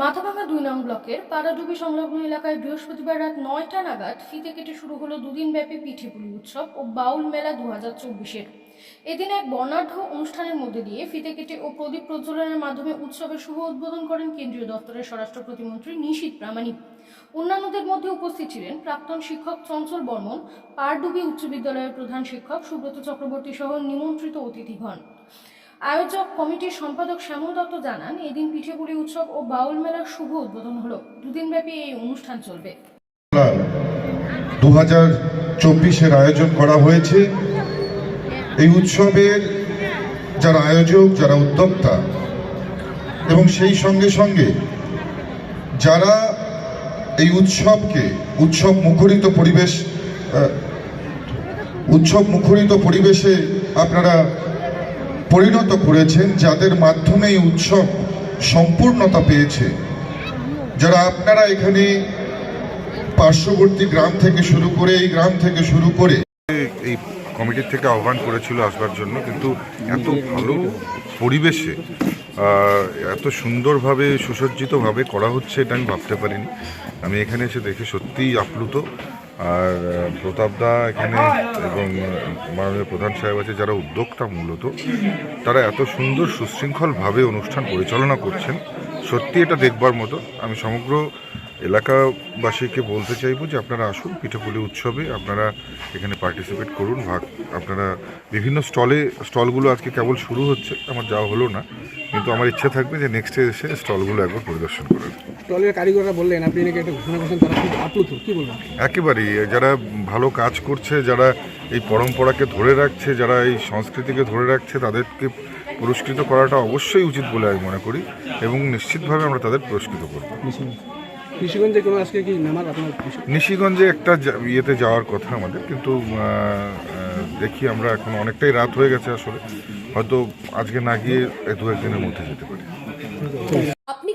মাথাভাঙা দুই নং ব্লকের পাড়াডুবি সংলগ্ন এলাকায় বৃহস্পতিবার রাত নয়টা নাগাদ ফিতে কেটে শুরু হলো দুদিনব্যাপী পিঠেপুলি উৎসব ও বাউল মেলা দু হাজার চব্বিশের। এদিন এক বর্ণাঢ্য অনুষ্ঠানের মধ্যে দিয়ে ফিতে কেটে ও প্রদীপ প্রজ্বলনের মাধ্যমে উৎসবের শুভ উদ্বোধন করেন কেন্দ্রীয় দপ্তরের স্বরাষ্ট্র প্রতিমন্ত্রী নিশীত প্রামাণিক। অন্যান্যদের মধ্যে উপস্থিত ছিলেন প্রাক্তন শিক্ষক চঞ্চল বর্মন পাড়ডুবি উচ্চ বিদ্যালয়ের প্রধান শিক্ষক সুব্রত চক্রবর্তী সহ নিমন্ত্রিত অতিথিগণ। আয়োজক কমিটির সম্পাদক শ্যামল দত্ত জানান, এদিন পিঠেপুলি উৎসব ও বাউল মেলার শুভ উদ্বোধন হলো। দুদিনব্যাপী এই অনুষ্ঠান চলবে। দু হাজার চব্বিশের আয়োজন করা হয়েছে। এই উৎসবের যারা আয়োজক, যারা উদ্যোক্তা, এবং সেই সঙ্গে সঙ্গে যারা এই উৎসবকে, উৎসব মুখরিত পরিবেশ উৎসব মুখরিত পরিবেশে আপনারা পরিণত করেছেন, যাদের মাধ্যমে এই উৎসব সম্পূর্ণতা পেয়েছে। যারা আপনারা এখানে পার্শ্ববর্তী গ্রাম থেকে শুরু করে, এই গ্রাম থেকে শুরু করে এই কমিটির থেকে আহ্বান করেছিল আসবার জন্য, কিন্তু এত ভালো পরিবেশে এত সুন্দরভাবে, সুসজ্জিতভাবে করা হচ্ছে এটা আমি ভাবতে পারিনি। আমি এখানে এসে দেখে সত্যিই আপ্লুত। আর প্রতাপদা এখানে এবং মাননীয় প্রধান সাহেব আছে, যারা উদ্যোক্তা মূলত, তারা এত সুন্দর সুশৃঙ্খলভাবে অনুষ্ঠান পরিচালনা করছেন। সত্যি এটা দেখবার মতো। আমি সমগ্র এলাকাবাসীকে বলতে চাইব যে আপনারা আসুন পিঠেপুলি উৎসবে আপনারা এখানে পার্টিসিপেট করুন। ভাগ আপনারা বিভিন্ন স্টলে স্টলগুলো আজকে কেবল শুরু হচ্ছে আমার যাওয়া হলো না কিন্তু আমার ইচ্ছে থাকবে যে নেক্সট এসে স্টলগুলো একবার পরিদর্শন করেন টলের কারিগররা বললেন আপনি নাকি একটা ঘোষণা করছেন তারা খুব আপ্লুত কি বলবেন? একেবারেই যারা ভালো কাজ করছে যারা এই পরম্পরাকে ধরে রাখছে যারা এই সংস্কৃতিকে ধরে রাখছে তাদেরকে পুরস্কৃত করাটা অবশ্যই উচিত বলে আমি মনে করি এবং নিশ্চিতভাবে আমরা তাদের পুরস্কৃত করব। কৃষিগঞ্জে কোনো আজকে কি নামার আপনার নিশিগঞ্জে একটা ইয়েতে যাওয়ার কথা আমাদের, কিন্তু দেখি আমরা এখন অনেকটাই রাত হয়ে গেছে আসলে। হয়তো আজকে না গিয়ে দু একদিনের মধ্যে যেতে পারি।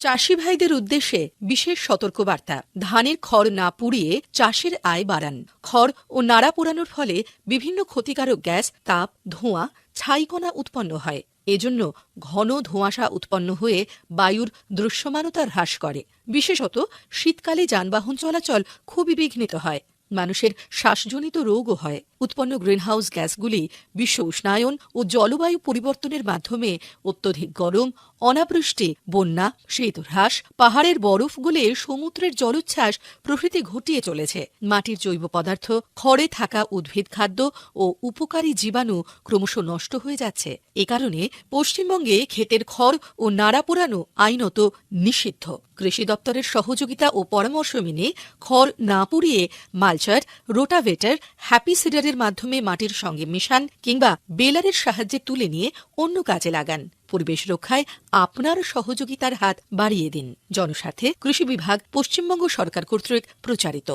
চাষি ভাইদের উদ্দেশ্যে বিশেষ সতর্কবার্তা। ধানের খড় না পুড়িয়ে চাষের আয় বাড়ান। খড় ও নাড়া পোড়ানোর ফলে বিভিন্ন ক্ষতিকারক গ্যাস, তাপ, ধোঁয়া ছাইকণা উৎপন্ন হয়। এজন্য ঘন ধোঁয়াশা উৎপন্ন হয়ে বায়ুর দৃশ্যমানতা হ্রাস করে। বিশেষত শীতকালে যানবাহন চলাচল খুবই বিঘ্নিত হয়। মানুষের শ্বাসজনিত রোগও হয়। উৎপন্ন গ্রিনহাউস গ্যাসগুলি বিশ্ব উষ্ণায়ন ও জলবায়ু পরিবর্তনের মাধ্যমে অত্যধিক গরম অনাবৃষ্টি, বন্যা শীতহ্রাস পাহাড়ের বরফ গলে সমুদ্রের জলোচ্ছ্বাস প্রভৃতি ঘটিয়ে চলেছে। মাটির জৈব পদার্থ, খড়ে থাকা উদ্ভিদ খাদ্য ও উপকারী জীবাণু ক্রমশ নষ্ট হয়ে যাচ্ছে। এ কারণে পশ্চিমবঙ্গে ক্ষেতের খড় ও নাড়া পোড়ানো আইনত নিষিদ্ধ। কৃষি দপ্তরের সহযোগিতা ও পরামর্শ মেনে খড় না পুড়িয়ে মালচার, রোটাভেটার, হ্যাপি সিডারের মাধ্যমে মাটির সঙ্গে মিশান কিংবা বেলারের সাহায্যে তুলে নিয়ে অন্য কাজে লাগান। পরিবেশ রক্ষায় আপনার সহযোগিতার হাত বাড়িয়ে দিন। জনস্বার্থে কৃষি বিভাগ পশ্চিমবঙ্গ সরকার কর্তৃক প্রচারিত।